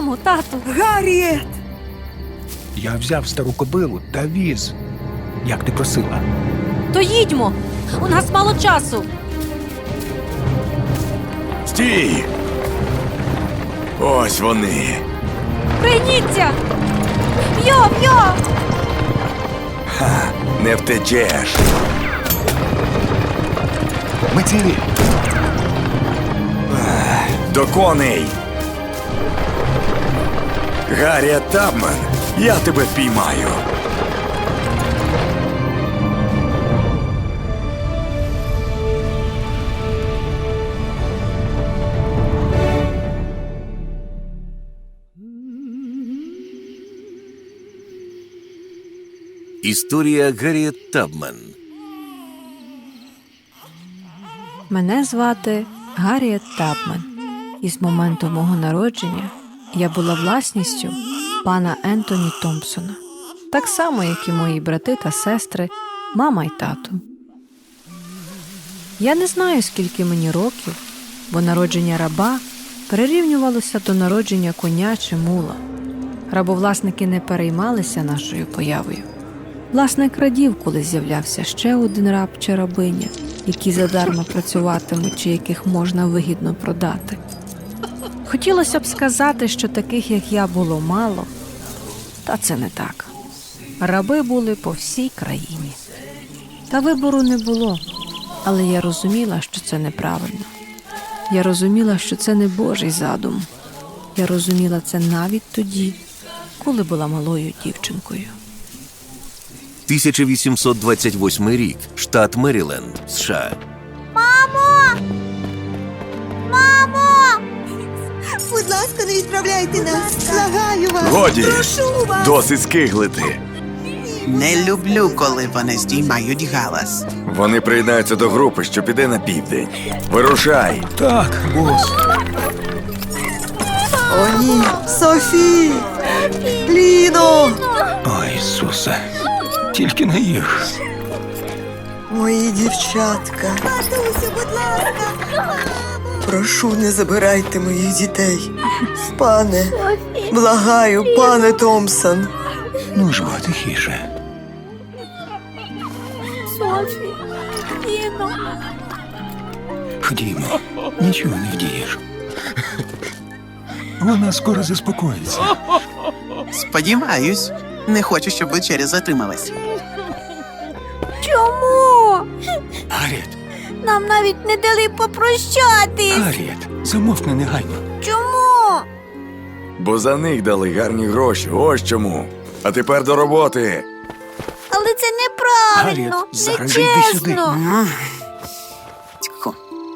Мамо, тату, Гарріет! Я взяв стару кобилу та віз, як ти просила. то їдьмо. У нас мало часу. Стій! Ось вони. Прийніться! Йо, йо! Не втечеш. Ми цілі. До коней. Гаррія Табман, я тебе впіймаю. Історія Гарріет Табман. Мене звати Гарріет Тапмен, і з моменту мого народження я була власністю пана Ентоні Томпсона, так само, як і мої брати та сестри, мама й тато. Я не знаю, скільки мені років, бо народження раба прирівнювалося до народження коня чи мула. Рабовласники не переймалися нашою появою. Власник радів, коли з'являвся ще один раб чи рабиня, які задарма працюватимуть чи яких можна вигідно продати. Хотілося б сказати, що таких, як я, було мало, та це не так. Раби були по всій країні. Та вибору не було, але я розуміла, що це неправильно. Я розуміла, що це не Божий задум. Я розуміла це навіть тоді, коли була малою дівчинкою. 1828 рік. Штат Меріленд, США. Будь ласка, не відправляйте нас! Благаю вас! Годі! Прошу вас! Досить скиглити. Не люблю, коли вони здіймають галас. Вони приєднаються до групи, що піде на південь. Вирушай! Так, бос. О, ні! Софі! Ліно! Ой, Ісусе. Тільки не їх. Мої дівчатка! Матусю, будь ласка! Прошу, не забирайте моїх дітей. Пане, благаю, пане Томпсон. Ну ж, бо, тихіше. Софі, Іно. Ходімо, нічого не вдієш. Вона скоро заспокоїться. Сподіваюсь, не хочу, щоб вечеря затрималась. Чому? Гарріет, Нам навіть не дали попрощатись. Гарріет, замовкни негайно. Чому? Бо за них дали гарні гроші. Ось чому. А тепер до роботи. Але це неправильно, Гарріет, зараз йди сюди. нечесно. Тьху.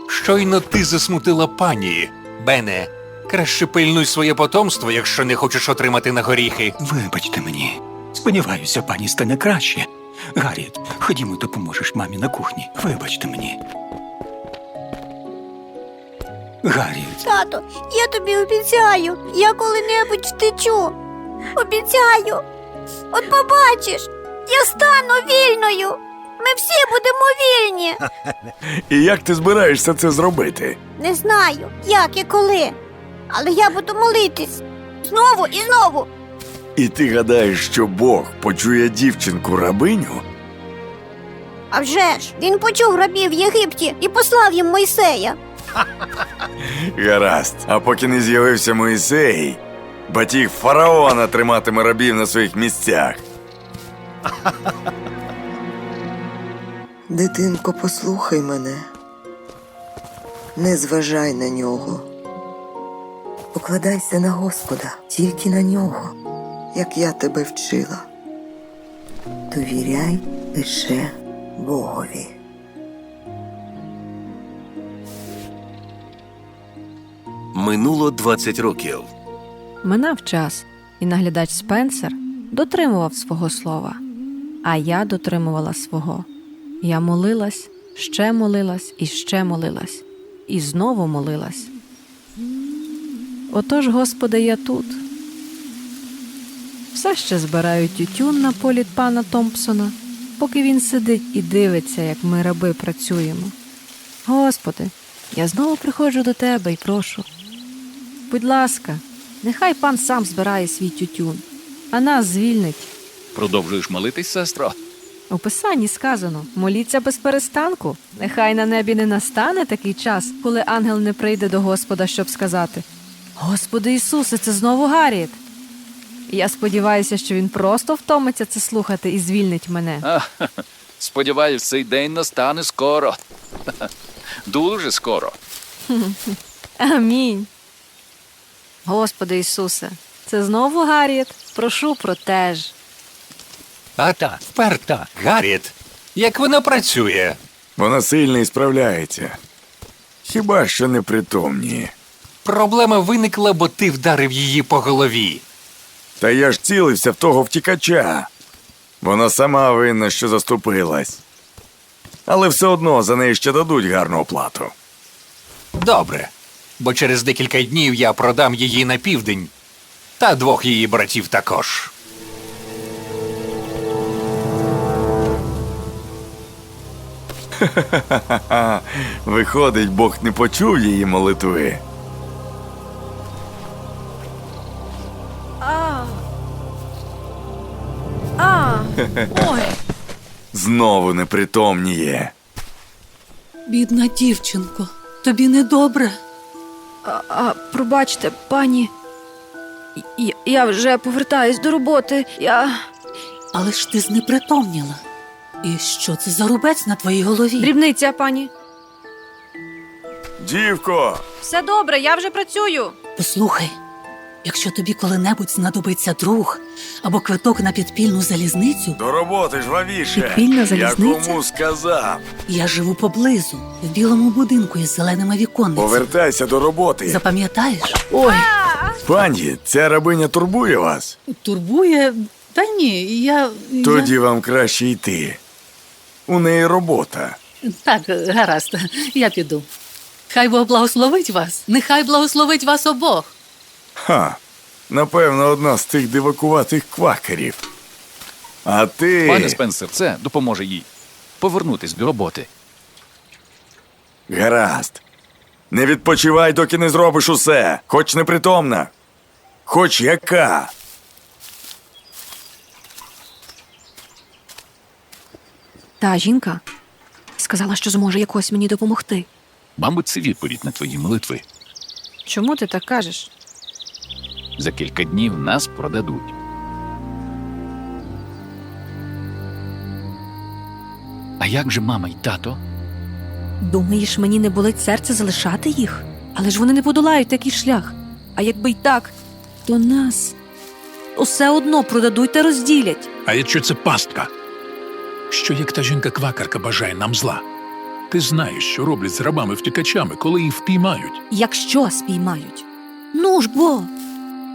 Щойно ти засмутила пані. Бене, краще пильнуй своє потомство, якщо не хочеш отримати на горіхи. Вибачте мені. Сподіваюся, пані стане краще. Гарріет, ходімо, допоможеш мамі на кухні. Вибачте мені. Гарріет, Тато, я тобі обіцяю, я коли-небудь втечу. Обіцяю. От побачиш, я стану вільною. Ми всі будемо вільні. І як ти збираєшся це зробити? Не знаю, як і коли. Але я буду молитись. Знову і знову. І ти гадаєш, що Бог почує дівчинку рабиню? А вже ж, він почув рабів в Єгипті і послав їм Мойсея. Гаразд. А поки не з'явився Моїсей, батіг фараона триматиме рабів на своїх місцях. Дитинко, послухай мене. Не зважай на нього. Покладайся на Господа, тільки на нього, як я тебе вчила. Довіряй лише Богові. Минуло 20 років. Минав час, і наглядач Спенсер дотримував свого слова, а я дотримувала свого. Я молилась, ще молилась і ще молилась, і знову молилась. Отож, Господи, я тут. Все ще збираю тютюн на полі пана Томпсона, поки він сидить і дивиться, як ми раби працюємо. Господи, я знову приходжу до тебе і прошу. Будь ласка, Нехай пан сам збирає свій тютюн, а нас звільнить. Продовжуєш молитись, сестро? У писанні сказано: моліться без перестанку. Нехай на небі не настане такий час, коли ангел не прийде до Господа, щоб сказати: Господи Ісусе, це знову Гарріет. Я сподіваюся, що він просто втомиться це слухати і звільнить мене. А, сподіваюсь, цей день настане скоро. Дуже скоро. Амінь. Господи Ісусе, це знову Гарріет. Прошу протеж. А та, вперта, Гарріт. Як вона працює? Вона сильно і справляється. Хіба що непритомніє. Проблема виникла, бо ти вдарив її по голові. Та я ж цілився в того втікача. Вона сама винна, що заступилась. Але все одно за неї ще дадуть гарну оплату. Добре. Бо через декілька днів я продам її на південь. Та двох її братів також. Виходить, Бог не почув її молитви. Ой. Знову непритомніє. Бідна дівчинко, тобі недобре. А, а пробачте, пані. Я, я вже повертаюсь до роботи. Я. Але ж ти знепритомніла. І що це за рубець на твоїй голові? Дрібниця, пані. Дівко! Все добре, я вже працюю. Послухай, якщо тобі коли-небудь знадобиться друг або квиток на підпільну залізницю, До роботи жвавіше. Підпільна Я кому сказав. я живу поблизу, в білому будинку із зеленими віконницями. Повертайся до роботи. Запам'ятаєш? Ой, Пані, ця рабиня турбує вас. турбує. Та ні, я. Тоді вам краще йти. У неї робота. Так, гаразд, я піду. Хай Бог благословить вас. Нехай благословить вас обох. Ха. Напевно, одна з тих дивакуватих квакерів. А ти. Пане Спенсер, це допоможе їй повернутись до роботи. Гаразд. Не відпочивай, доки не зробиш усе. Хоч непритомна. Хоч яка. Та жінка сказала, що зможе якось мені допомогти. Мабуть, це відповідь на твої молитви. Чому ти так кажеш? За кілька днів нас продадуть. А як же мама й тато? Думаєш, мені не болить серце залишати їх? Але ж вони не подолають такий шлях. А якби й так, то нас усе одно продадуть та розділять. А якщо це пастка? Що як та жінка-квакарка бажає нам зла? Ти знаєш, що роблять з рабами-втікачами, коли їх впіймають. Якщо спіймають. Ну ж бо,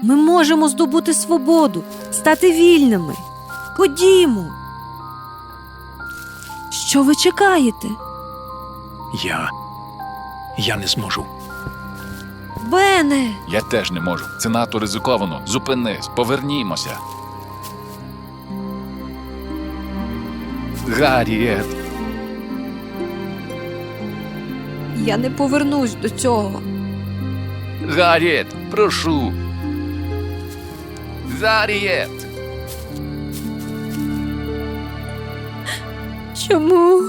ми можемо здобути свободу, стати вільними. Ходімо. Що ви чекаєте? Я. Я не зможу. Бене, Я теж не можу. Це надто ризиковано. Зупинись, повернімося. Гарріет, я не повернусь до цього. Гарріет, прошу. Гарріет! Чому?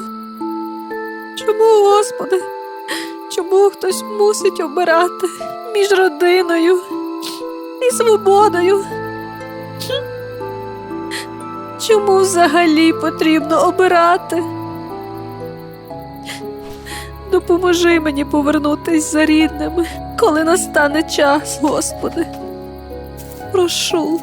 Чому, Господи? Чому хтось мусить обирати між родиною і свободою? Чому взагалі потрібно обирати? Допоможи мені повернутись за рідними, коли настане час, Господи. Прошу.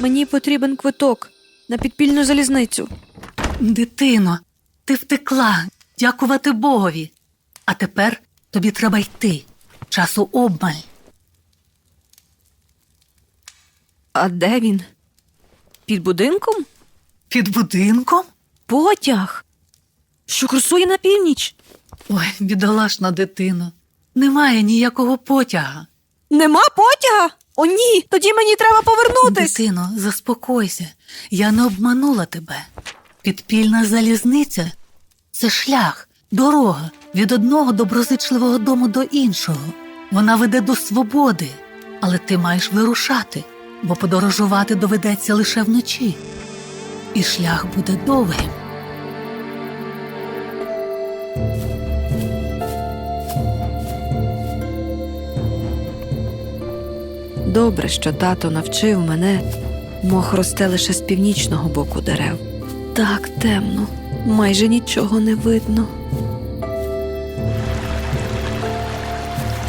Мені потрібен квиток на підпільну залізницю. Дитино, ти втекла. Дякувати Богові. А тепер тобі треба йти. Часу обмаль. А де він? Під будинком? Під будинком? Потяг, що курсує на північ. Ой, бідолашна дитино. Немає ніякого потяга. Нема потяга? О, ні, тоді мені треба повернутись. Дитино, заспокойся. Я не обманула тебе. Підпільна залізниця це шлях, дорога від одного доброзичливого дому до іншого. Вона веде до свободи, але ти маєш вирушати, бо подорожувати доведеться лише вночі. І шлях буде довгим. Добре, що тато навчив мене. Мох росте лише з північного боку дерев. Так темно, майже нічого не видно.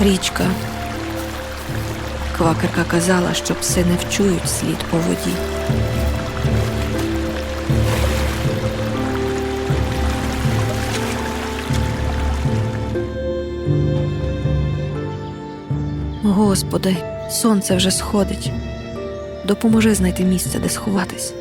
Річка. Квакерка казала, що пси не вчують слід по воді. Господи, сонце вже сходить. Допоможи знайти місце, де сховатись.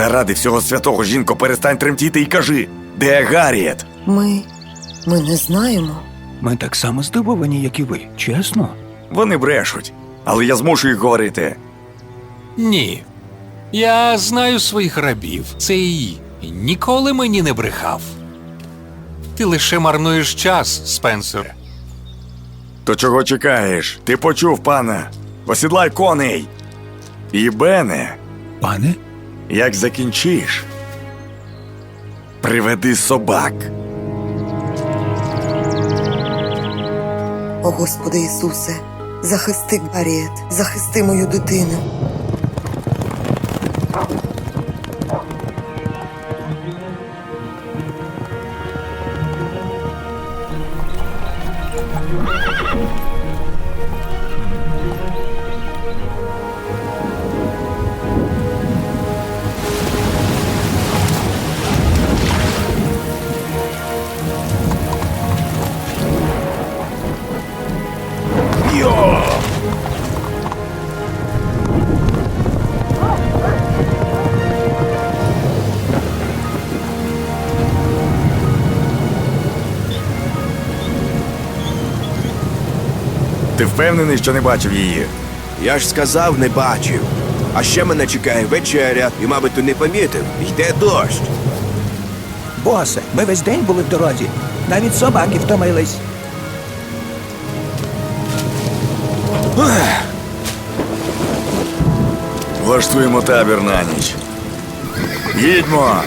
Заради всього святого, жінко, перестань тремтіти і кажи, де Гарріет? Ми. ми не знаємо. Ми так само здивовані, як і ви, чесно. Вони брешуть, але я змушу їх говорити. Ні. Я знаю своїх рабів. Цей ніколи мені не брехав. Ти лише марнуєш час, Спенсер. То чого чекаєш? Ти почув, пане. Осідлай коней. І Бене, Пане, як закінчиш, приведи собак. О Господи Ісусе, захисти Гарріет, захисти мою дитину. Впевнений, що не бачив її? Я ж сказав, не бачив. А ще мене чекає вечеря, і, мабуть, ти не помітив, йде дощ. Босе, ми весь день були в дорозі. Навіть собаки втомились. Влаштуємо табір на ніч. Їдьмо!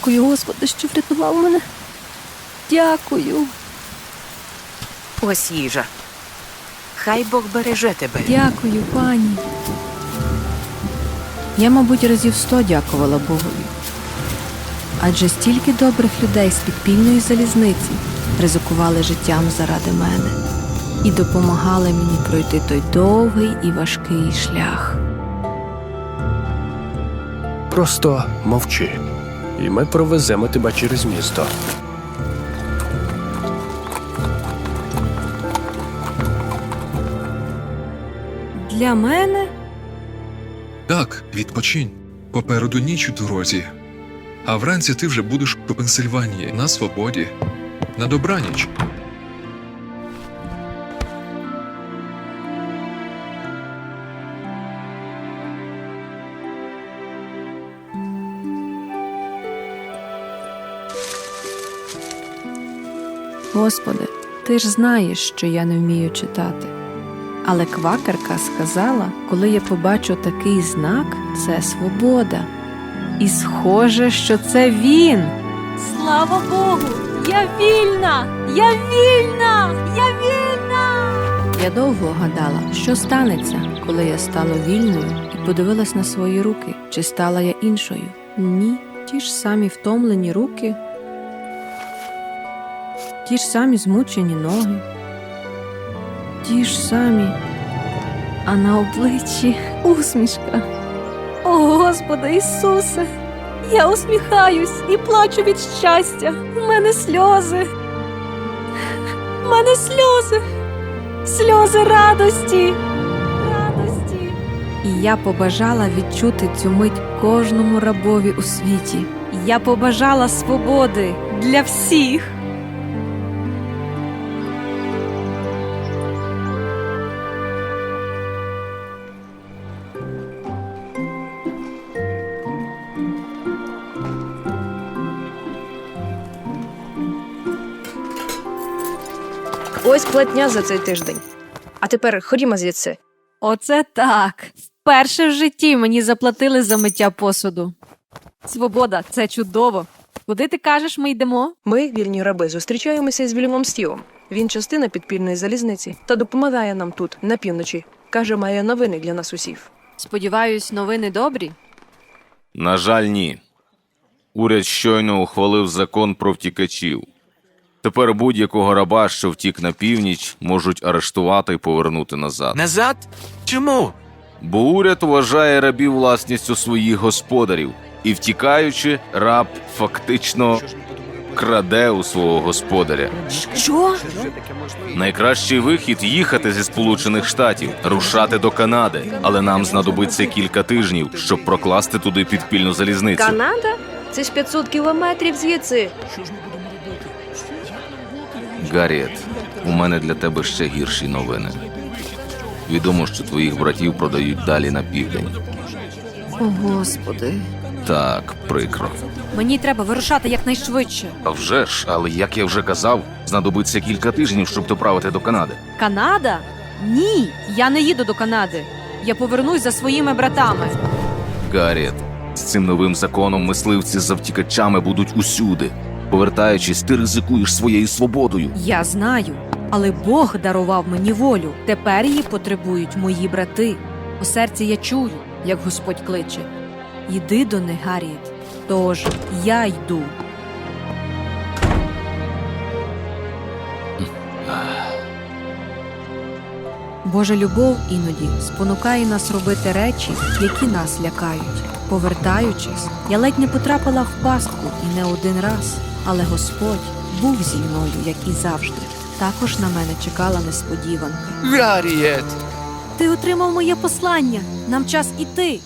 Дякую, Господи, що врятував мене. Дякую, Ось їжа. Хай Бог береже тебе. дякую, пані. Я, мабуть, разів сто дякувала Богові. Адже стільки добрих людей з підпільної залізниці ризикували життям заради мене і допомагали мені пройти той довгий і важкий шлях. Просто мовчи. І ми провеземо тебе через місто. Для мене Так, відпочинь. Попереду ніч у дорозі. А вранці ти вже будеш у Пенсильванії на свободі. На добраніч. Господи, ти ж знаєш, що я не вмію читати. Але квакерка сказала, коли я побачу такий знак, це свобода. І схоже, що це він. Слава Богу! Я вільна! Я вільна! Я вільна! Я довго гадала, що станеться, коли я стану вільною і подивилась на свої руки, чи стала я іншою. Ні, ті ж самі втомлені руки, ті ж самі змучені ноги, ті ж самі, а на обличчі усмішка. О, Господи Ісусе, я усміхаюсь і плачу від щастя. У мене сльози. У мене сльози. Сльози радості. Радості. І я побажала відчути цю мить кожному рабові у світі. Я побажала свободи для всіх. Ось платня за цей тиждень. А тепер ходімо звідси. Оце так. Вперше в житті мені заплатили за миття посуду. Свобода, це чудово. Куди ти кажеш, ми йдемо? Ми, вільні раби, зустрічаємося з Вільямом Стівом. Він частина підпільної залізниці та допомагає нам тут, на півночі. Каже, має новини для нас усіх. Сподіваюсь, новини добрі. На жаль, ні. Уряд щойно ухвалив закон про втікачів. Тепер будь-якого раба, що втік на північ, можуть арештувати і повернути назад. Назад? Чому? Бо уряд вважає рабів власністю своїх господарів, і втікаючи, раб фактично краде у свого господаря. Що? Найкращий вихід їхати зі Сполучених Штатів, рушати до Канади, але нам знадобиться кілька тижнів, щоб прокласти туди підпільну залізницю. Канада? Це ж 500 кілометрів звідси. Гарріет, у мене для тебе ще гірші новини. Відомо, що твоїх братів продають далі на південь. О, Господи. Так, прикро. Мені треба вирушати якнайшвидше. А вже ж, але як я вже казав, знадобиться кілька тижнів, щоб доправити до Канади. Канада? Ні, я не їду до Канади. Я повернусь за своїми братами. Гарріет, з цим новим законом мисливці за втікачами будуть усюди. Повертаючись, ти ризикуєш своєю свободою. Я знаю, але Бог дарував мені волю. Тепер її потребують мої брати. У серці я чую, як Господь кличе. Йди до них, Гарріт. Тож я йду. Божа любов іноді спонукає нас робити речі, які нас лякають. Повертаючись, я ледь не потрапила в пастку і не один раз, але Господь був зі мною, як і завжди. Також на мене чекала несподіванка. Гарріет! Ти отримав моє послання. Нам час іти.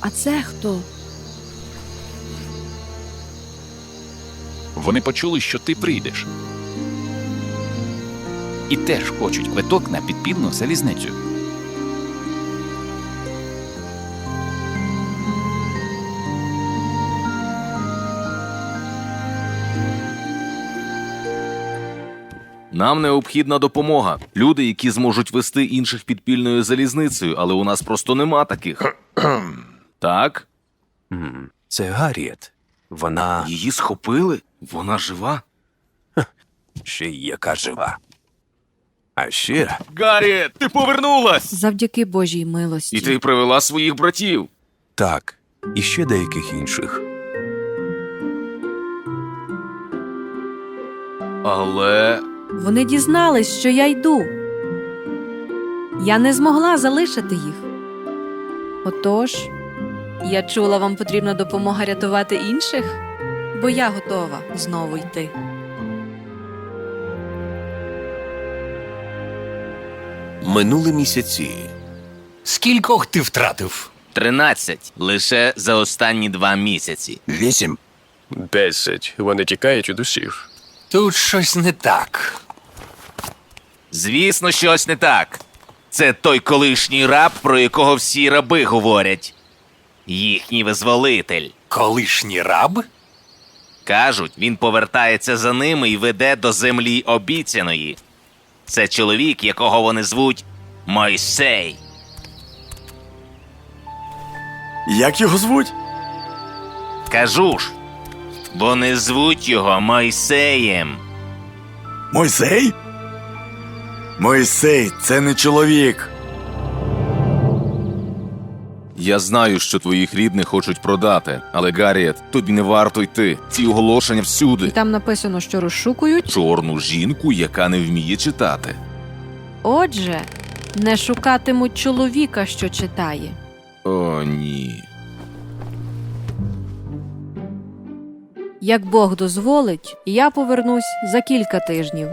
А це хто? Вони почули, що ти прийдеш. І теж хочуть квиток на підпільну залізницю. Нам необхідна допомога. Люди, які зможуть вести інших підпільною залізницею, але у нас просто нема таких. так? Це Гарріет. Вона Її схопили? Вона жива? ще й яка жива. А ще Гарріет, ти повернулась! Завдяки Божій милості. І ти привела своїх братів. так, і ще деяких інших. Але Вони дізнались, що я йду. Я не змогла залишити їх. Отож, я чула, вам потрібна допомога рятувати інших, бо я готова знову йти. Минули місяці. Скількох ти втратив? тринадцять лише за останні два місяці. Вісім. Десять. Вони тікають від усіх. Тут щось не так. Звісно, щось не так. Це той колишній раб, про якого всі раби говорять. Їхній визволитель. Колишній раб? Кажуть, він повертається за ними і веде до землі обіцяної. Це чоловік, якого вони звуть Мойсей. Як його звуть? Кажу ж, вони звуть його Мойсеєм. Мойсей? Мойсей, це не чоловік. Я знаю, що твоїх рідних хочуть продати, але Гарріет, тобі не варто йти. Ці оголошення І всюди. там написано, що розшукують. Чорну жінку, яка не вміє читати. Отже, не шукатимуть чоловіка, що читає. О, ні. Як Бог дозволить, я повернусь за кілька тижнів.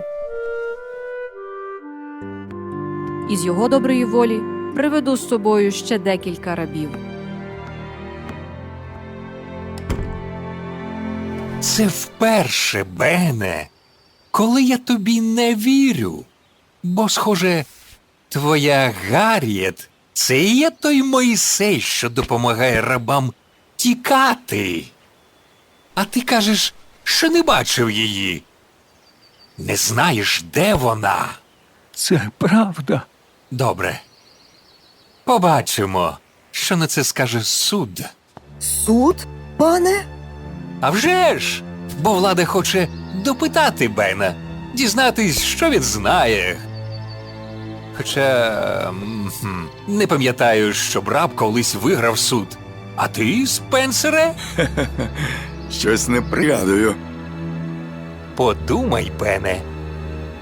Із його доброї волі приведу з собою ще декілька рабів. Це вперше, Бене, коли я тобі не вірю. Бо, схоже, твоя Гарріет – це і є той Мойсей, що допомагає рабам тікати. А ти кажеш, що не бачив її. Не знаєш, де вона. Це правда. Добре. Побачимо, що на це скаже суд. Суд, пане? А вже ж! Бо влада хоче допитати Бена, дізнатись, що він знає. Хоча не пам'ятаю, щоб раб колись виграв суд. А ти, Спенсере? Щось не пригадую. Подумай, Бене.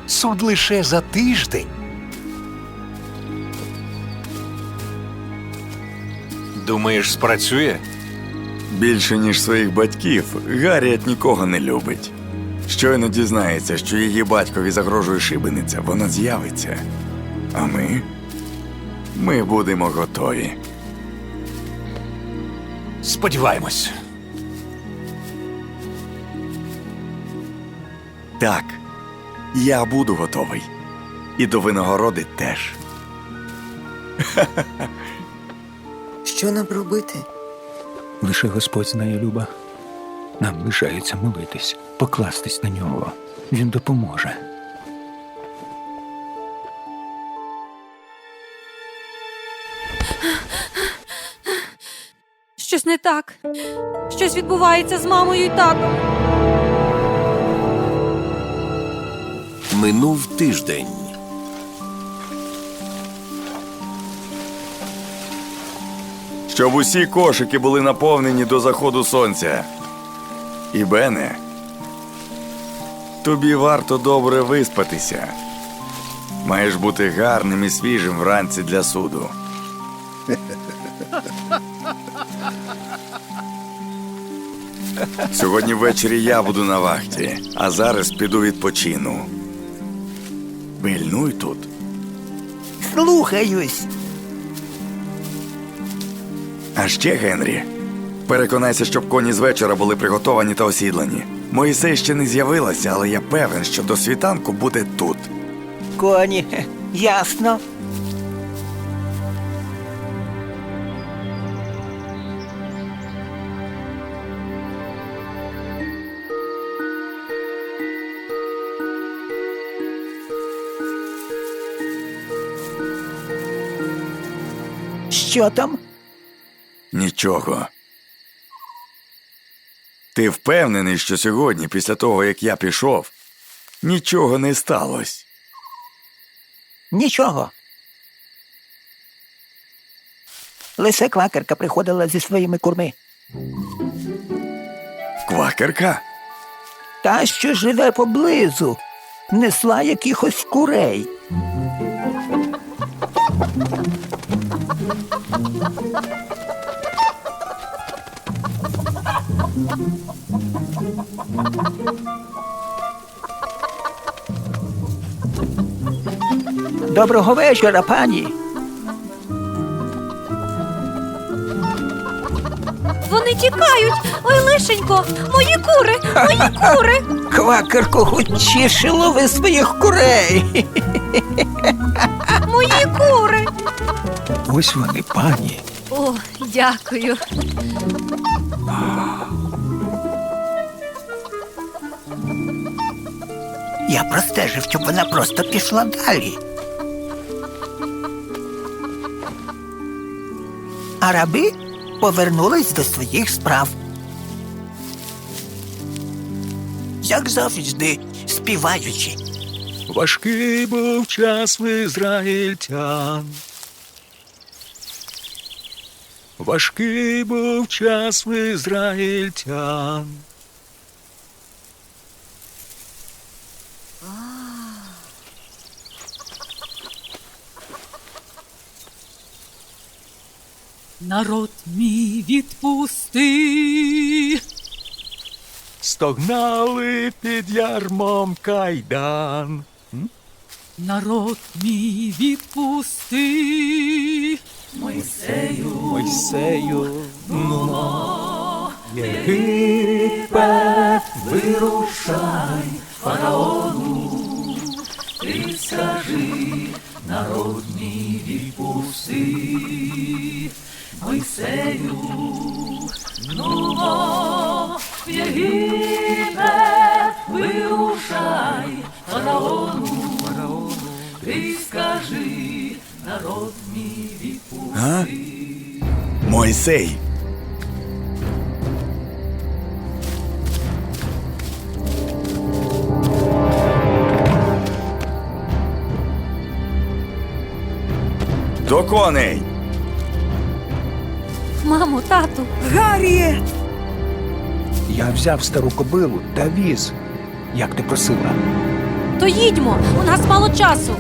Суд лише за тиждень. Думаєш, спрацює? Більше, ніж своїх батьків, Гарріет нікого не любить. Щойно дізнається, що її батькові загрожує шибениця, вона з'явиться. А ми? Ми будемо готові. Сподіваємось. Так, я буду готовий. І до винагороди теж. Що нам робити? Лише Господь знає, Люба. Нам лишається молитись, покластись на нього. Він допоможе. Щось не так. Щось відбувається з мамою і татом. Минув тиждень. Щоб усі кошики були наповнені до заходу сонця. І Бене, тобі варто добре виспатися. Маєш бути гарним і свіжим вранці для суду. Сьогодні ввечері я буду на вахті, а зараз піду відпочину. Пильнуй тут. Слухаюсь. А ще, Генрі, переконайся, щоб коні з вечора були приготовані та осідлані. Моїсей ще не з'явилася, але я певен, що до світанку буде тут. Коні, ясно. Що там? Нічого. Ти впевнений, що сьогодні, після того, як я пішов, нічого не сталося. Нічого. Лисе квакерка приходила зі своїми курми. Квакерка? Та, що живе поблизу, несла якихось курей. Доброго вечора, пані. Вони тікають. Ой, лишенько, мої кури, мої кури. Квакерко, хочіше лови своїх курей. Мої кури. Ось вони, пані. О, дякую. Я простежив, щоб вона просто пішла далі. А раби повернулись до своїх справ. Як завжди, співаючи. Важкий був час в ізраїльтян. Важкий був час в ізраїльтян. Народ мій відпусти. Стогнали під ярмом кайдан. Народ мій відпусти. Мойсею, Мойсею, ну, Єгипет, вирушай, фараону, ти скажи, народ мій відпусти. Мойсею, ну, в Єгипет, вирушай, фараону, ти скажи, народ мій відпусти. Мойсей. До коней! Мамо, тату, Гарріет! Я взяв стару кобилу та віз, як ти просила. то їдьмо, у нас мало часу.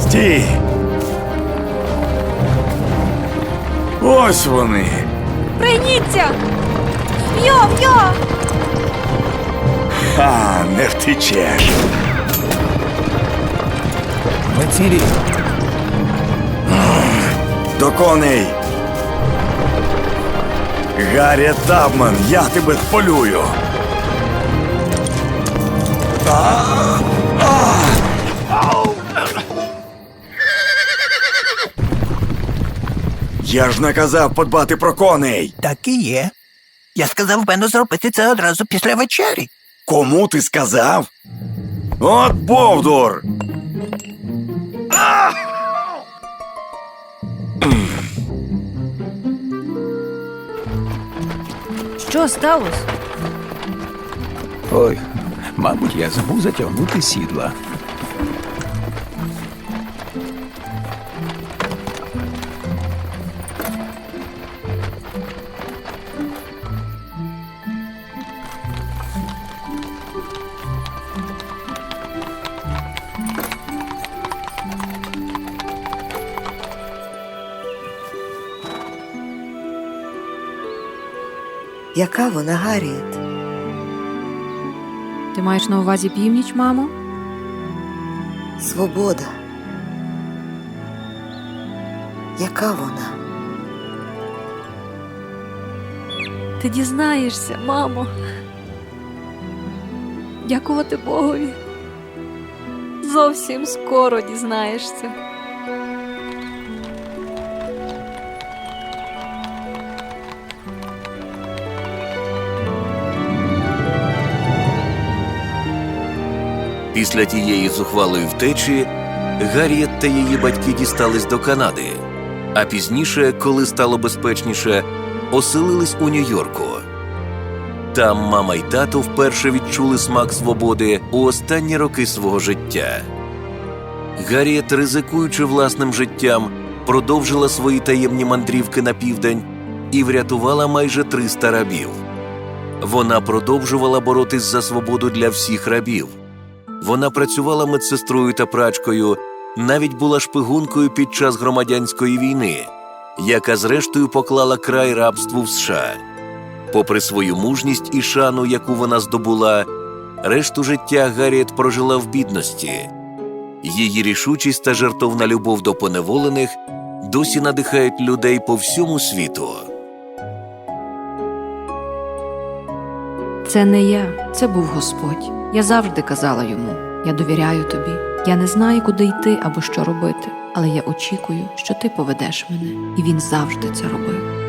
Стій! Ось вони! Прийніться! Йо, йо! Ха, не втечеш! Ми цілі. До коней! Гаррі Табман, я тебе полюю! Я ж наказав подбати про коней! Так і є. Я сказав Бену зробити це одразу після вечері. Кому ти сказав? От Бовдур! Що сталося? Ой, мабуть, я забув затягнути сідла. Яка вона, Гарріет? Ти маєш на увазі північ, мамо? Свобода. Яка вона? Ти дізнаєшся, мамо. Дякувати Богові. Зовсім скоро дізнаєшся. Після тієї зухвалої втечі Гарріет та її батьки дістались до Канади, а пізніше, коли стало безпечніше, оселились у Нью-Йорку. Там мама й тато вперше відчули смак свободи у останні роки свого життя. Гарріет, ризикуючи власним життям, продовжила свої таємні мандрівки на південь і врятувала майже 300 рабів. Вона продовжувала боротись за свободу для всіх рабів. Вона працювала медсестрою та прачкою, навіть була шпигункою під час громадянської війни, яка зрештою поклала край рабству в США. Попри свою мужність і шану, яку вона здобула, решту життя Гарріет прожила в бідності. Її рішучість та жертовна любов до поневолених досі надихають людей по всьому світу. Це не я, це був Господь. Я завжди казала йому: я довіряю тобі. Я не знаю, куди йти або що робити, але я очікую, що ти поведеш мене, і він завжди це робив.